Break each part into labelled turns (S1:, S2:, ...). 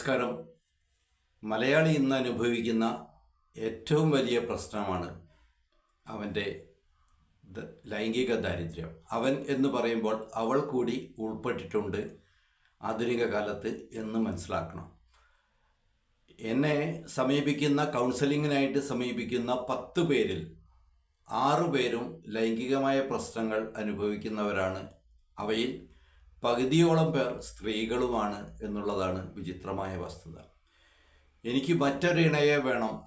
S1: നമസ്കാരം മലയാളി ഇന്ന് അനുഭവിക്കുന്ന ഏറ്റവും വലിയ പ്രശ്നമാണ് അവന്റെ ലൈംഗിക ദാരിദ്ര്യം. അവൻ എന്ന് പറയുമ്പോൾ അവൾ കൂടി ഉൾപ്പെട്ടിട്ടുണ്ട് ആധുനിക കാലത്ത് എന്ന് മനസ്സിലാക്കണം. എന്നെ സമീപിക്കുന്ന കൗൺസിലിങ്ങിനായിട്ട് സമീപിക്കുന്ന പത്ത് പേരിൽ ആറു പേരും ലൈംഗികമായ പ്രശ്നങ്ങൾ അനുഭവിക്കുന്നവരാണ്. അവയിൽ പകുതിയോളം പേർ സ്ത്രീകളുമാണ് എന്നുള്ളതാണ് വിചിത്രമായ വസ്തുത. എനിക്ക് മറ്റൊരു ഇണയെ വേണം.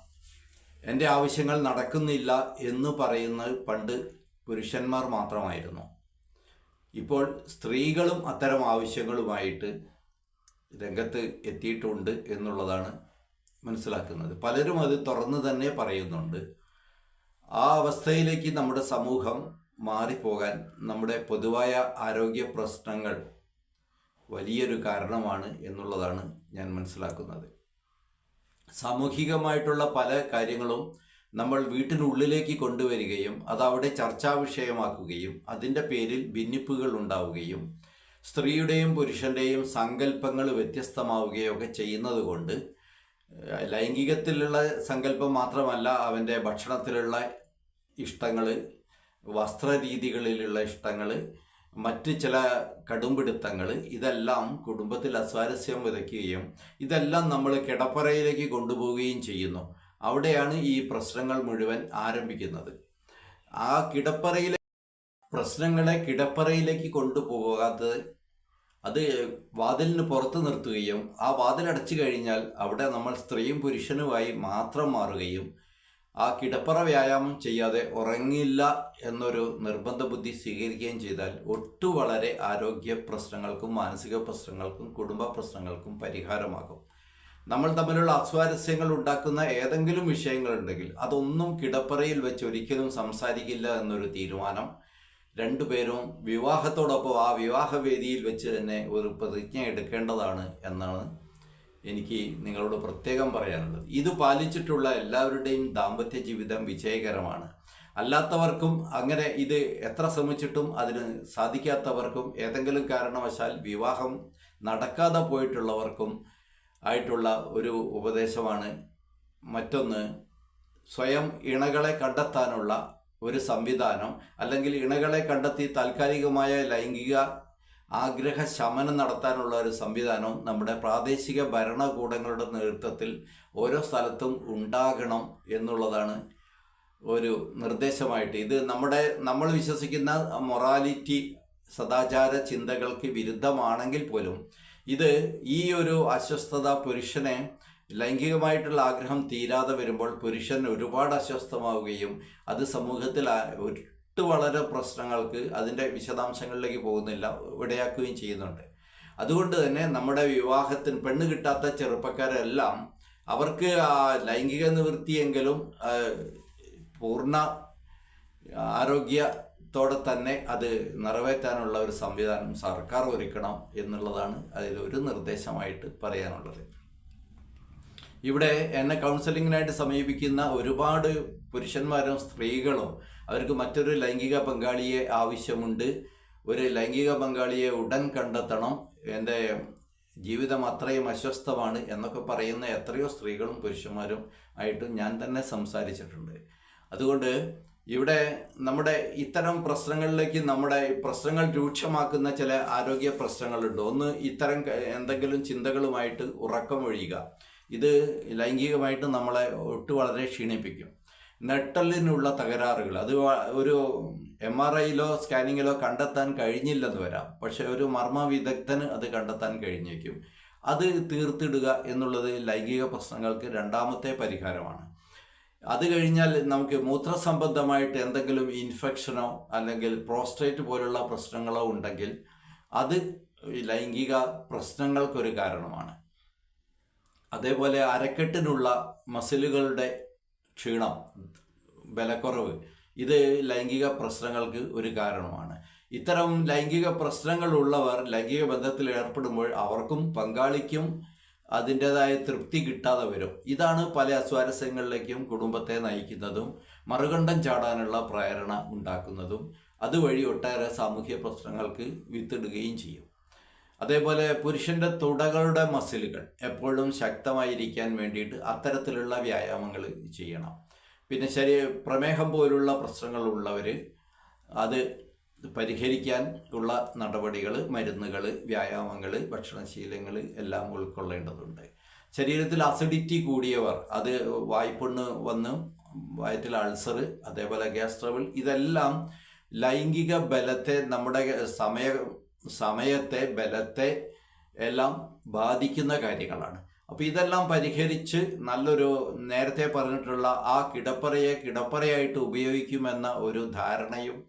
S1: എന്റെ ആവശ്യങ്ങൾ നടക്കുന്നില്ല എന്ന് പറയുന്നത് പണ്ട് പുരുഷന്മാർ മാത്രമായിരുന്നു. ഇപ്പോൾ സ്ത്രീകളും അത്തരം ആവശ്യങ്ങളുമായിട്ട് രംഗത്ത് എത്തിയിട്ടുണ്ട് എന്നുള്ളതാണ് മനസ്സിലാക്കുന്നത്. പലരും അത് തുറന്നു തന്നെ പറയുന്നുണ്ട്. ആ അവസ്ഥയിലേക്ക് നമ്മുടെ സമൂഹം മാറിപ്പോകാൻ നമ്മുടെ പൊതുവായ ആരോഗ്യ പ്രശ്നങ്ങൾ വലിയൊരു കാരണമാണ് എന്നുള്ളതാണ് ഞാൻ മനസ്സിലാക്കുന്നത്. സാമൂഹികമായിട്ടുള്ള പല കാര്യങ്ങളും നമ്മൾ വീട്ടിനുള്ളിലേക്ക് കൊണ്ടുവരികയും അതവിടെ ചർച്ചാ വിഷയമാക്കുകയും അതിന്റെ പേരിൽ ഭിന്നിപ്പുകൾ ഉണ്ടാവുകയും സ്ത്രീയുടെയും പുരുഷന്റെയും സങ്കല്പങ്ങൾ വ്യത്യസ്തമാവുകയോ ഒക്കെ ചെയ്യുന്നത് കൊണ്ട് ലൈംഗികത്തിലുള്ള സങ്കല്പം മാത്രമല്ല അവന്റെ ഭക്ഷണത്തിലുള്ള ഇഷ്ടങ്ങൾ വസ്ത്രരീതികളിലുള്ള ഇഷ്ടങ്ങൾ മറ്റ് ചില കടുംപിടുത്തങ്ങൾ ഇതെല്ലാം കുടുംബത്തിൽ അസ്വാരസ്യം വിതയ്ക്കുകയും ഇതെല്ലാം നമ്മൾ കിടപ്പറയിലേക്ക് കൊണ്ടുപോവുകയും ചെയ്യുന്നു. അവിടെയാണ് ഈ പ്രശ്നങ്ങൾ മുഴുവൻ ആരംഭിക്കുന്നത്. ആ കിടപ്പറയിലെ പ്രശ്നങ്ങളെ കിടപ്പറയിലേക്ക് കൊണ്ടുപോകാത്തത് അത് വാതിലിന് പുറത്ത് നിർത്തുകയും ആ വാതിലടച്ചു കഴിഞ്ഞാൽ അവിടെ നമ്മൾ സ്ത്രീയും പുരുഷനുമായി മാത്രം മാറുകയും ആ കിടപ്പറ വ്യായാമം ചെയ്യാതെ ഉറങ്ങില്ല എന്നൊരു നിർബന്ധ ബുദ്ധി സ്വീകരിക്കുകയും ചെയ്താൽ ഒട്ടു വളരെ ആരോഗ്യ പ്രശ്നങ്ങൾക്കും മാനസിക പ്രശ്നങ്ങൾക്കും കുടുംബ പ്രശ്നങ്ങൾക്കും പരിഹാരമാകും. നമ്മൾ തമ്മിലുള്ള അസ്വാരസ്യങ്ങൾ ഉണ്ടാക്കുന്ന ഏതെങ്കിലും വിഷയങ്ങളുണ്ടെങ്കിൽ അതൊന്നും കിടപ്പറയിൽ വെച്ച് ഒരിക്കലും സംസാരിക്കില്ല എന്നൊരു തീരുമാനം. രണ്ടുപേരും വിവാഹത്തോടൊപ്പം ആ വിവാഹവേദിയിൽ വെച്ച് തന്നെ ഒരു പ്രതിജ്ഞ എടുക്കേണ്ടതാണ് എന്നാണ് എനിക്ക് നിങ്ങളോട് പ്രത്യേകം പറയാനുള്ളത്. ഇത് പാലിച്ചിട്ടുള്ള എല്ലാവരുടെയും ദാമ്പത്യ ജീവിതം വിജയകരമാണ്. അല്ലാത്തവർക്കും അങ്ങനെ ഇത് എത്ര ശ്രമിച്ചിട്ടും അതിന് സാധിക്കാത്തവർക്കും ഏതെങ്കിലും കാരണവശാൽ വിവാഹം നടക്കാതെ പോയിട്ടുള്ളവർക്കും ആയിട്ടുള്ള ഒരു ഉപദേശമാണ്. മറ്റൊന്ന് സ്വയം ഇണകളെ കണ്ടെത്താനുള്ള ഒരു സംവിധാനം അല്ലെങ്കിൽ ഇണകളെ കണ്ടെത്തി താൽക്കാലികമായ ലൈംഗിക ആഗ്രഹ ശമനം നടത്താനുള്ള ഒരു സംവിധാനവും നമ്മുടെ പ്രാദേശിക ഭരണകൂടങ്ങളുടെ നേതൃത്വത്തിൽ ഓരോ സ്ഥലത്തും ഉണ്ടാകണം എന്നുള്ളതാണ് ഒരു നിർദ്ദേശമായിട്ട്. ഇത് നമ്മുടെ നമ്മൾ വിശ്വസിക്കുന്ന മൊറാലിറ്റി സദാചാര ചിന്തകൾക്ക് വിരുദ്ധമാണെങ്കിൽ പോലും ഇത് ഈ ഒരു അസ്വസ്ഥത പുരുഷനെ ലൈംഗികമായിട്ടുള്ള ആഗ്രഹം തീരാതെ വരുമ്പോൾ പുരുഷൻ ഒരുപാട് അസ്വസ്ഥമാവുകയും അത് സമൂഹത്തിൽ ഒട്ട് വളരെ പ്രശ്നങ്ങൾക്ക് അതിന്റെ വിശദാംശങ്ങളിലേക്ക് പോകുന്നില്ല ഇടയാക്കുകയും ചെയ്യുന്നുണ്ട്. അതുകൊണ്ട് തന്നെ നമ്മുടെ വിവാഹത്തിന് പെണ്ണ് കിട്ടാത്ത ചെറുപ്പക്കാരെല്ലാം അവർക്ക് ലൈംഗിക നിവൃത്തിയെങ്കിലും പൂർണ ആരോഗ്യത്തോടെ തന്നെ അത് നിറവേറ്റാനുള്ള ഒരു സംവിധാനം സർക്കാർ ഒരുക്കണം എന്നുള്ളതാണ് അതിലൊരു നിർദ്ദേശമായിട്ട് പറയാനുള്ളത്. ഇവിടെ എന്നെ കൗൺസിലിങ്ങിനായിട്ട് സമീപിക്കുന്ന ഒരുപാട് പുരുഷന്മാരും സ്ത്രീകളും അവർക്ക് മറ്റൊരു ലൈംഗിക പങ്കാളിയെ ആവശ്യമുണ്ട്. ഒരു ലൈംഗിക പങ്കാളിയെ ഉടൻ കണ്ടെത്തണം. എന്റെ ജീവിതം അത്രയും അസ്വസ്ഥമാണ് എന്നൊക്കെ പറയുന്ന എത്രയോ സ്ത്രീകളും പുരുഷന്മാരും ആയിട്ട് ഞാൻ തന്നെ സംസാരിച്ചിട്ടുണ്ട്. അതുകൊണ്ട് ഇവിടെ നമ്മുടെ ഇത്തരം പ്രശ്നങ്ങളിലേക്ക് നമ്മുടെ പ്രശ്നങ്ങൾ രൂക്ഷമാക്കുന്ന ചില ആരോഗ്യ പ്രശ്നങ്ങളുണ്ട്. ഒന്ന് ഇത്തരം എന്തെങ്കിലും ചിന്തകളുമായിട്ട് ഉറക്കമൊഴിയുക ഇത് ലൈംഗികമായിട്ട് നമ്മളെ ഒട്ട് വളരെ ക്ഷീണിപ്പിക്കും. നെട്ടലിനുള്ള തകരാറുകൾ. അത് ഒരു എം ആർ ഐയിലോ സ്കാനിങ്ങിലോ കണ്ടെത്താൻ കഴിഞ്ഞില്ലെന്ന് വരാം. പക്ഷെ ഒരു മർമ്മ വിദഗ്ധന് അത് കണ്ടെത്താൻ കഴിഞ്ഞേക്കും. അത് തീർത്തിടുക എന്നുള്ളത് ലൈംഗിക പ്രശ്നങ്ങൾക്ക് രണ്ടാമത്തെ പരിഹാരമാണ്. അത് കഴിഞ്ഞാൽ നമുക്ക് മൂത്രസംബന്ധമായിട്ട് എന്തെങ്കിലും ഇൻഫെക്ഷനോ അല്ലെങ്കിൽ പ്രോസ്റ്റേറ്റ് പോലുള്ള പ്രശ്നങ്ങളോ ഉണ്ടെങ്കിൽ അത് ലൈംഗിക പ്രശ്നങ്ങൾക്കൊരു കാരണമാണ്. അതേപോലെ അരക്കെട്ടിനുള്ള മസിലുകളുടെ ക്ഷീണം ബലക്കുറവ് ഇത് ലൈംഗിക പ്രശ്നങ്ങൾക്ക് ഒരു കാരണമാണ്. ഇത്തരം ലൈംഗിക പ്രശ്നങ്ങളുള്ളവർ ലൈംഗിക ബന്ധത്തിൽ ഏർപ്പെടുമ്പോൾ അവർക്കും പങ്കാളിക്കും അതിന്റെതായ തൃപ്തി കിട്ടാതെ വരും. ഇതാണ് പല അസ്വാരസ്യങ്ങളിലേക്കും കുടുംബത്തെ നയിക്കുന്നതും മറുകണ്ഠം ചാടാനുള്ള പ്രേരണ ഉണ്ടാക്കുന്നതും അതുവഴി ഒട്ടേറെ സാമൂഹ്യ പ്രശ്നങ്ങൾക്ക് വിത്തിടുകയും ചെയ്യും. അതേപോലെ പുരുഷന്റെ തുടകളുടെ മസിലുകൾ എപ്പോഴും ശക്തമായിരിക്കാൻ വേണ്ടിയിട്ട് അത്തരത്തിലുള്ള വ്യായാമങ്ങൾ ചെയ്യണം. പിന്നെ ശരി പ്രമേഹം പോലുള്ള പ്രശ്നങ്ങൾ ഉള്ളവർ അത് പരിഹരിക്കാൻ ഉള്ള നടപടികൾ മരുന്നുകൾ വ്യായാമങ്ങൾ ഭക്ഷണശീലങ്ങൾ എല്ലാം ഉൾക്കൊള്ളേണ്ടതുണ്ട്. ശരീരത്തിൽ അസിഡിറ്റി കൂടിയവർ അത് വായ്പുണ്ണ് വന്ന് വയറ്റിൽ അൾസർ അതേപോലെ ഗ്യാസ് ട്രബിൾ ഇതെല്ലാം ലൈംഗിക ബലത്തെ നമ്മുടെ സമയ സമയത്തെ ബലത്തെ എല്ലാം ബാധിക്കുന്ന കാര്യങ്ങളാണ്. അപ്പോൾ ഇതെല്ലാം പരിഹരിച്ച് നല്ലൊരു നേരത്തെ പറഞ്ഞിട്ടുള്ള ആ കിടപ്പറയെ കിടപ്പറയായിട്ട് ഉപയോഗിക്കുമെന്ന ഒരു ധാരണയും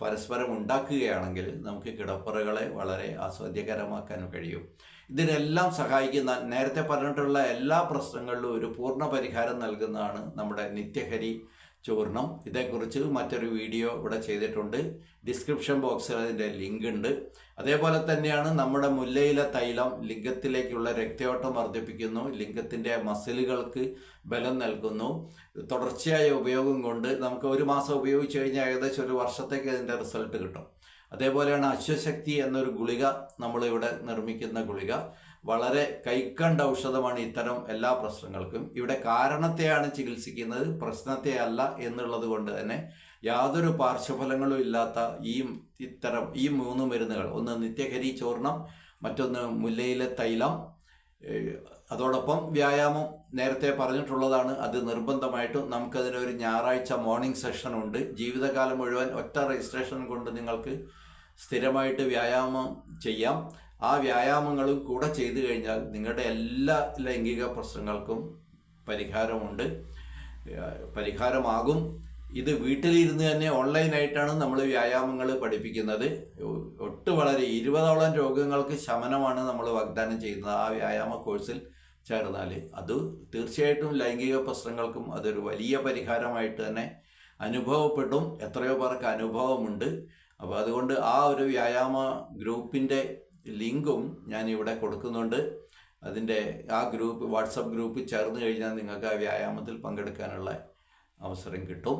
S1: പരസ്പരം ഉണ്ടാക്കുകയാണെങ്കിൽ നമുക്ക് കിടപ്പറകളെ വളരെ ആസ്വാദ്യകരമാക്കാൻ കഴിയും. ഇതിനെല്ലാം സഹായിക്കുന്ന നേരത്തെ പറഞ്ഞിട്ടുള്ള എല്ലാ പ്രശ്നങ്ങളിലും ഒരു പൂർണ പരിഹാരം നൽകുന്നതാണ് നമ്മുടെ നിത്യഹരി ചൂർണം ഇതേക്കുറിച്ച് മറ്റൊരു വീഡിയോ ഇവിടെ ചെയ്തിട്ടുണ്ട്. ഡിസ്ക്രിപ്ഷൻ ബോക്സിൽ അതിന്റെ ലിങ്ക് ഉണ്ട്. അതേപോലെ തന്നെയാണ് നമ്മുടെ മുല്ലയിലെ തൈലം ലിംഗത്തിലേക്കുള്ള രക്തയോട്ടം വർദ്ധിപ്പിക്കുന്നു. ലിംഗത്തിന്റെ മസിലുകൾക്ക് ബലം നൽകുന്നു. തുടർച്ചയായ ഉപയോഗം കൊണ്ട് നമുക്ക് ഒരു മാസം ഉപയോഗിച്ച് കഴിഞ്ഞാൽ ഏകദേശം ഒരു വർഷത്തേക്ക് അതിന്റെ റിസൾട്ട് കിട്ടും. അതേപോലെയാണ് അശ്വശക്തി എന്നൊരു ഗുളിക നമ്മളിവിടെ നിർമ്മിക്കുന്ന ഗുളിക. വളരെ കൈക്കണ്ട ഔഷധമാണ് ഇത്തരം എല്ലാ പ്രശ്നങ്ങൾക്കും. ഇവിടെ കാരണത്തെയാണ് ചികിത്സിക്കുന്നത് പ്രശ്നത്തെ അല്ല എന്നുള്ളത് കൊണ്ട് തന്നെ യാതൊരു പാർശ്വഫലങ്ങളും ഇല്ലാത്ത ഈ ഇത്തരം ഈ മൂന്ന് മരുന്നുകൾ. ഒന്ന് നിത്യഹരി ചോർണം മറ്റൊന്ന് മുല്ലയിലെ തൈലം. അതോടൊപ്പം വ്യായാമം നേരത്തെ പറഞ്ഞിട്ടുള്ളതാണ്. അത് നിർബന്ധമായിട്ടും നമുക്കതിനൊരു ഞായറാഴ്ച മോർണിംഗ് സെഷൻ ഉണ്ട്. ജീവിതകാലം മുഴുവൻ ഒറ്റ രജിസ്ട്രേഷൻ കൊണ്ട് നിങ്ങൾക്ക് സ്ഥിരമായിട്ട് വ്യായാമം ചെയ്യാം. ആ വ്യായാമങ്ങളും കൂടെ ചെയ്തു കഴിഞ്ഞാൽ നിങ്ങളുടെ എല്ലാ ലൈംഗിക പ്രശ്നങ്ങൾക്കും പരിഹാരമുണ്ട്. പരിഹാരമാകും. ഇത് വീട്ടിലിരുന്ന് തന്നെ ഓൺലൈനായിട്ടാണ് നമ്മൾ വ്യായാമങ്ങൾ പഠിപ്പിക്കുന്നത്. ഒട്ട് വളരെ ഇരുപതോളം രോഗങ്ങൾക്ക് ശമനമാണ് നമ്മൾ വാഗ്ദാനം ചെയ്യുന്നത് ആ വ്യായാമ കോഴ്സിൽ ചേർന്നാൽ അത് തീർച്ചയായിട്ടും ലൈംഗിക പ്രശ്നങ്ങൾക്കും അതൊരു വലിയ പരിഹാരമായിട്ട് തന്നെ അനുഭവപ്പെടും. എത്രയോ പേർക്ക് അനുഭവമുണ്ട്. അപ്പോൾ അതുകൊണ്ട് ആ ഒരു വ്യായാമ ഗ്രൂപ്പിന്റെ ലിങ്കും ഞാൻ ഇവിടെ കൊടുക്കുന്നുണ്ട്. അതിന്റെ ആ ഗ്രൂപ്പ് വാട്സപ്പ് ഗ്രൂപ്പ് ചേർന്ന് കഴിഞ്ഞാൽ നിങ്ങൾക്ക് ആ വ്യായാമത്തിൽ പങ്കെടുക്കാനുള്ള അവസരം കിട്ടും.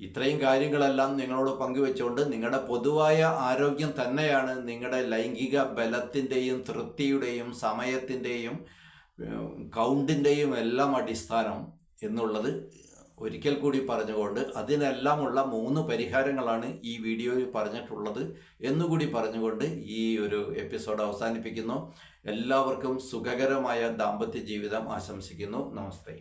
S1: ഇത്രയും കാര്യങ്ങളെല്ലാം നിങ്ങളോട് പങ്കുവെച്ചുകൊണ്ട് നിങ്ങളുടെ പൊതുവായ ആരോഗ്യം തന്നെയാണ് നിങ്ങളുടെ ലൈംഗിക ബലത്തിന്റെയും തൃപ്തിയുടെയും സമയത്തിന്റെയും കൗണ്ടിന്റെയും എല്ലാം അടിസ്ഥാനം എന്നുള്ളത് ഒരിക്കൽ കൂടി പറഞ്ഞുകൊണ്ട് അതിനെല്ലാമുള്ള മൂന്ന് പരിഹാരങ്ങളാണ് ഈ വീഡിയോയിൽ പറഞ്ഞിട്ടുള്ളത് എന്നുകൂടി പറഞ്ഞുകൊണ്ട് ഈ ഒരു എപ്പിസോഡ് അവസാനിപ്പിക്കുന്നു. എല്ലാവർക്കും സുഖകരമായ ദാമ്പത്യ ജീവിതം ആശംസിക്കുന്നു. നമസ്തേ.